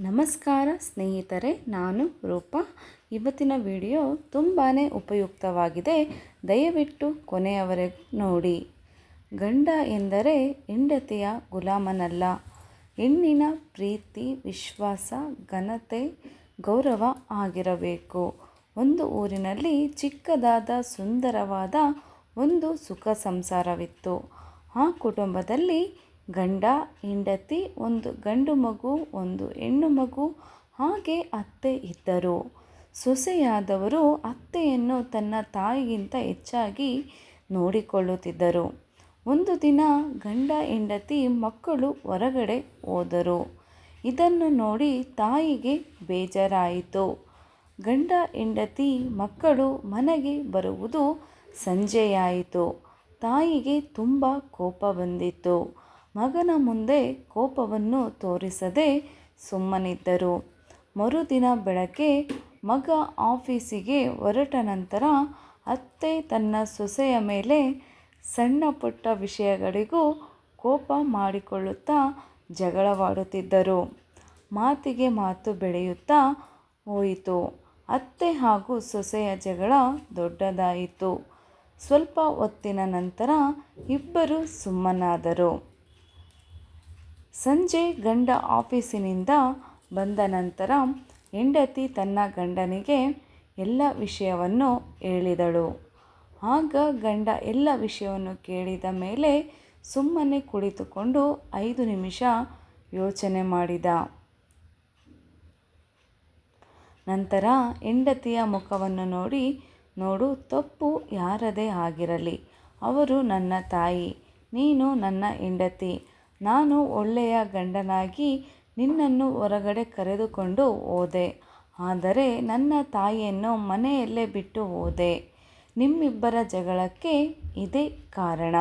ನಮಸ್ಕಾರ ಸ್ನೇಹಿತರೆ, ನಾನು ರೂಪ. ಇವತ್ತಿನ ವಿಡಿಯೋ ತುಂಬಾ ಉಪಯುಕ್ತವಾಗಿದೆ. ದಯವಿಟ್ಟು ಕೊನೆಯವರೆಗೂ ನೋಡಿ. ಗಂಡ ಎಂದರೆ ಹೆಂಡತಿಯ ಗುಲಾಮನಲ್ಲ. ಹೆಣ್ಣಿನ ಪ್ರೀತಿ, ವಿಶ್ವಾಸ, ಘನತೆ, ಗೌರವ ಆಗಿರಬೇಕು. ಒಂದು ಊರಿನಲ್ಲಿ ಚಿಕ್ಕದಾದ ಸುಂದರವಾದ ಒಂದು ಸುಖ ಸಂಸಾರವಿತ್ತು. ಆ ಕುಟುಂಬದಲ್ಲಿ ಗಂಡ, ಹೆಂಡತಿ, ಒಂದು ಗಂಡು ಮಗು, ಒಂದು ಹೆಣ್ಣು ಮಗು, ಹಾಗೆ ಅತ್ತೆ ಇದ್ದರು. ಸೊಸೆಯಾದವರು ಅತ್ತೆಯನ್ನು ತನ್ನ ತಾಯಿಗಿಂತ ಹೆಚ್ಚಾಗಿ ನೋಡಿಕೊಳ್ಳುತ್ತಿದ್ದರು. ಒಂದು ದಿನ ಗಂಡ, ಹೆಂಡತಿ, ಮಕ್ಕಳು ಹೊರಗಡೆ ಹೋದರು. ಇದನ್ನು ನೋಡಿ ತಾಯಿಗೆ ಬೇಜಾರಾಯಿತು. ಗಂಡ, ಹೆಂಡತಿ, ಮಕ್ಕಳು ಮನೆಗೆ ಬರುವುದು ಸಂಜೆಯಾಯಿತು. ತಾಯಿಗೆ ತುಂಬ ಕೋಪ ಬಂದಿತ್ತು. ಮಗನ ಮುಂದೆ ಕೋಪವನ್ನು ತೋರಿಸದೆ ಸುಮ್ಮನಿದ್ದರು. ಮರುದಿನ ಬೆಳಗ್ಗೆ ಮಗ ಆಫೀಸಿಗೆ ಹೊರಟ ನಂತರ ಅತ್ತೆ ತನ್ನ ಸೊಸೆಯ ಮೇಲೆ ಸಣ್ಣ ಪುಟ್ಟ ವಿಷಯಗಳಿಗೂ ಕೋಪ ಮಾಡಿಕೊಳ್ಳುತ್ತಾ ಜಗಳವಾಡುತ್ತಿದ್ದರು. ಮಾತಿಗೆ ಮಾತು ಬೆಳೆಯುತ್ತಾ ಹೋಯಿತು. ಅತ್ತೆ ಹಾಗೂ ಸೊಸೆಯ ಜಗಳ ದೊಡ್ಡದಾಯಿತು. ಸ್ವಲ್ಪ ಹೊತ್ತಿನ ನಂತರ ಇಬ್ಬರು ಸುಮ್ಮನಾದರು. ಸಂಜೆ ಗಂಡ ಆಫೀಸಿನಿಂದ ಬಂದ ನಂತರ ಹೆಂಡತಿ ತನ್ನ ಗಂಡನಿಗೆ ಎಲ್ಲ ವಿಷಯವನ್ನು ಹೇಳಿದಳು. ಆಗ ಗಂಡ ಎಲ್ಲ ವಿಷಯವನ್ನು ಕೇಳಿದ ಮೇಲೆ ಸುಮ್ಮನೆ ಕುಳಿತುಕೊಂಡು ಐದು ನಿಮಿಷ ಯೋಚನೆ ಮಾಡಿದ. ನಂತರ ಹೆಂಡತಿಯ ಮುಖವನ್ನು ನೋಡಿ, ನೋಡು, ತಪ್ಪು ಯಾರದೇ ಆಗಿರಲಿ, ಅವರು ನನ್ನ ತಾಯಿ, ನೀನು ನನ್ನ ಹೆಂಡತಿ ನಾನು ಒಳ್ಳೆಯ ಗಂಡನಾಗಿ ನಿನ್ನನ್ನು ಹೊರಗಡೆ ಕರೆದುಕೊಂಡು ಹೋದೆ. ಆದರೆ ನನ್ನ ತಾಯಿಯನ್ನು ಮನೆಯಲ್ಲೇ ಬಿಟ್ಟು ಹೋದೆ. ನಿಮ್ಮಿಬ್ಬರ ಜಗಳಕ್ಕೆ ಇದೇ ಕಾರಣ.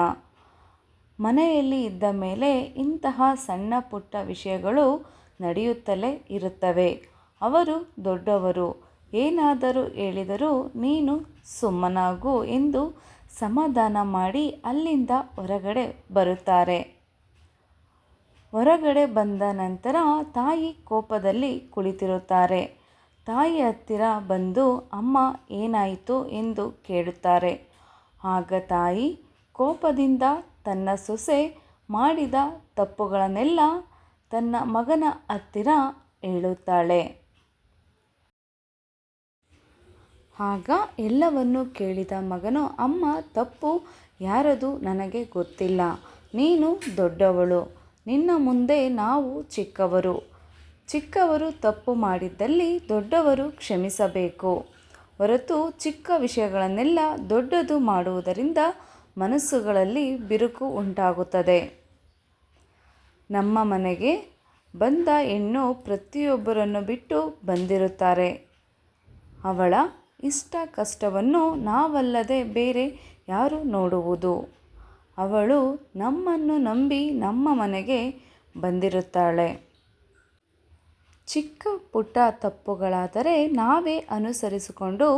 ಮನೆಯಲ್ಲಿ ಇದ್ದ ಮೇಲೆ ಇಂತಹ ಸಣ್ಣ ಪುಟ್ಟ ವಿಷಯಗಳು ನಡೆಯುತ್ತಲೇ ಇರುತ್ತವೆ. ಅವರು ದೊಡ್ಡವರು. ಏನಾದರೂ ಹೇಳಿದರೂ ನೀನು ಸುಮ್ಮನಾಗು ಎಂದು ಸಮಾಧಾನ ಮಾಡಿ ಅಲ್ಲಿಂದ ಹೊರಗಡೆ ಬರುತ್ತಾರೆ. ಹೊರಗಡೆ ಬಂದ ನಂತರ ತಾಯಿ ಕೋಪದಲ್ಲಿ ಕುಳಿತಿರುತ್ತಾರೆ. ತಾಯಿ ಹತ್ತಿರ ಬಂದು, ಅಮ್ಮ, ಏನಾಯಿತು? ಎಂದು ಕೇಳುತ್ತಾರೆ. ಆಗ ತಾಯಿ ಕೋಪದಿಂದ ತನ್ನ ಸೊಸೆ ಮಾಡಿದ ತಪ್ಪುಗಳನ್ನೆಲ್ಲ ತನ್ನ ಮಗನ ಹತ್ತಿರ ಹೇಳುತ್ತಾಳೆ. ಆಗ ಎಲ್ಲವನ್ನು ಕೇಳಿದ ಮಗನು, ಅಮ್ಮ, ತಪ್ಪು ಯಾರದು ನನಗೆ ಗೊತ್ತಿಲ್ಲ. ನೀನು ದೊಡ್ಡವಳು. ನಿನ್ನ ಮುಂದೆ ನಾವು ಚಿಕ್ಕವರು. ಚಿಕ್ಕವರು ತಪ್ಪು ಮಾಡಿದ್ದಲ್ಲಿ ದೊಡ್ಡವರು ಕ್ಷಮಿಸಬೇಕು. ಹೊರತು ಚಿಕ್ಕ ವಿಷಯಗಳನ್ನೆಲ್ಲ ದೊಡ್ಡದು ಮಾಡುವುದರಿಂದ ಮನಸ್ಸುಗಳಲ್ಲಿ ಬಿರುಕು ಉಂಟಾಗುತ್ತದೆ. ನಮ್ಮ ಮನೆಗೆ ಬಂದ ಹೆಣ್ಣು ಪ್ರತಿಯೊಬ್ಬರನ್ನು ಬಿಟ್ಟು ಬಂದಿರುತ್ತಾರೆ. ಅವಳ ಇಷ್ಟ ಕಷ್ಟವನ್ನು ನಾವಲ್ಲದೆ ಬೇರೆ ಯಾರು ನೋಡುವುದು. ಅವಳು ನಮ್ಮನ್ನು ನಂಬಿ ನಮ್ಮ ಮನೆಗೆ ಬಂದಿರುತ್ತಾಳೆ. ಚಿಕ್ಕ ಪುಟ್ಟ ತಪ್ಪುಗಳಾದರೆ ನಾವೇ ಅನುಸರಿಸಿಕೊಂಡು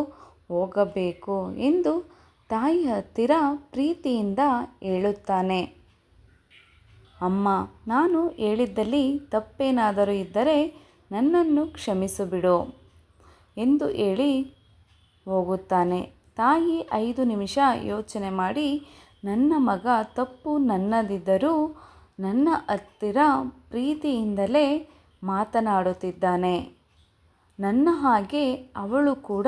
ಹೋಗಬೇಕು ಎಂದು ತಾಯಿ ಹತ್ತಿರ ಪ್ರೀತಿಯಿಂದ ಹೇಳುತ್ತಾನೆ. ಅಮ್ಮ, ನಾನು ಹೇಳಿದ್ದಲ್ಲಿ ತಪ್ಪೇನಾದರೂ ಇದ್ದರೆ ನನ್ನನ್ನು ಕ್ಷಮಿಸಿಬಿಡು ಎಂದು ಹೇಳಿ ಹೋಗುತ್ತಾನೆ. ತಾಯಿ ಐದು ನಿಮಿಷ ಯೋಚನೆ ಮಾಡಿ ನನ್ನ ಮಗ ತಪ್ಪು ನನ್ನದಿದ್ದರೂ ನನ್ನ ಹತ್ತಿರ ಪ್ರೀತಿಯಿಂದಲೇ ಮಾತನಾಡುತ್ತಿದ್ದಾನೆ. ನನ್ನ ಹಾಗೆ ಅವಳು ಕೂಡ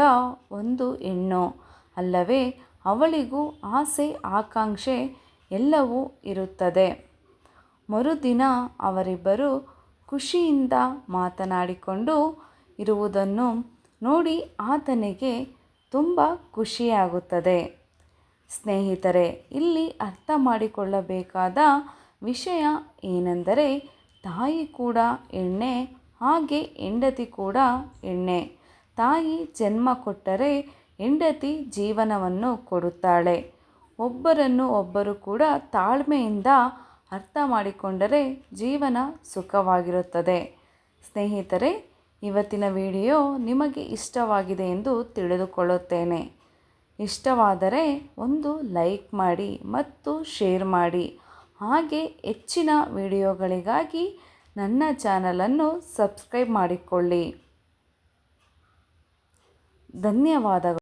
ಒಂದು ಹೆಣ್ಣು ಅಲ್ಲವೇ, ಅವಳಿಗೂ ಆಸೆ ಆಕಾಂಕ್ಷೆ ಎಲ್ಲವೂ ಇರುತ್ತದೆ. ಮರುದಿನ ಅವರಿಬ್ಬರು ಖುಷಿಯಿಂದ ಮಾತನಾಡಿಕೊಂಡು ಇರುವುದನ್ನು ನೋಡಿ ಆತನಿಗೆ ತುಂಬ ಖುಷಿಯಾಗುತ್ತದೆ. ಸ್ನೇಹಿತರೆ, ಇಲ್ಲಿ ಅರ್ಥ ಮಾಡಿಕೊಳ್ಳಬೇಕಾದ ವಿಷಯ ಏನೆಂದರೆ, ತಾಯಿ ಕೂಡ ಎಣ್ಣೆ, ಹಾಗೆ ಹೆಂಡತಿ ಕೂಡ ಎಣ್ಣೆ. ತಾಯಿ ಜನ್ಮ ಕೊಟ್ಟರೆ ಹೆಂಡತಿ ಜೀವನವನ್ನು ಕೊಡುತ್ತಾಳೆ. ಒಬ್ಬರನ್ನು ಒಬ್ಬರು ಕೂಡ ತಾಳ್ಮೆಯಿಂದ ಅರ್ಥ ಮಾಡಿಕೊಂಡರೆ ಜೀವನ ಸುಖವಾಗಿರುತ್ತದೆ. ಸ್ನೇಹಿತರೆ, ಇವತ್ತಿನ ವಿಡಿಯೋ ನಿಮಗೆ ಇಷ್ಟವಾಗಿದೆ ಎಂದು ತಿಳಿದುಕೊಳ್ಳುತ್ತೇನೆ. ಇಷ್ಟವಾದರೆ ಒಂದು ಲೈಕ್ ಮಾಡಿ ಮತ್ತು ಶೇರ್ ಮಾಡಿ. ಹಾಗೆ ಹೆಚ್ಚಿನ ವಿಡಿಯೋಗಳಿಗಾಗಿ ನನ್ನ ಚಾನಲನ್ನು ಸಬ್ಸ್ಕ್ರೈಬ್ ಮಾಡಿಕೊಳ್ಳಿ. ಧನ್ಯವಾದಗಳು.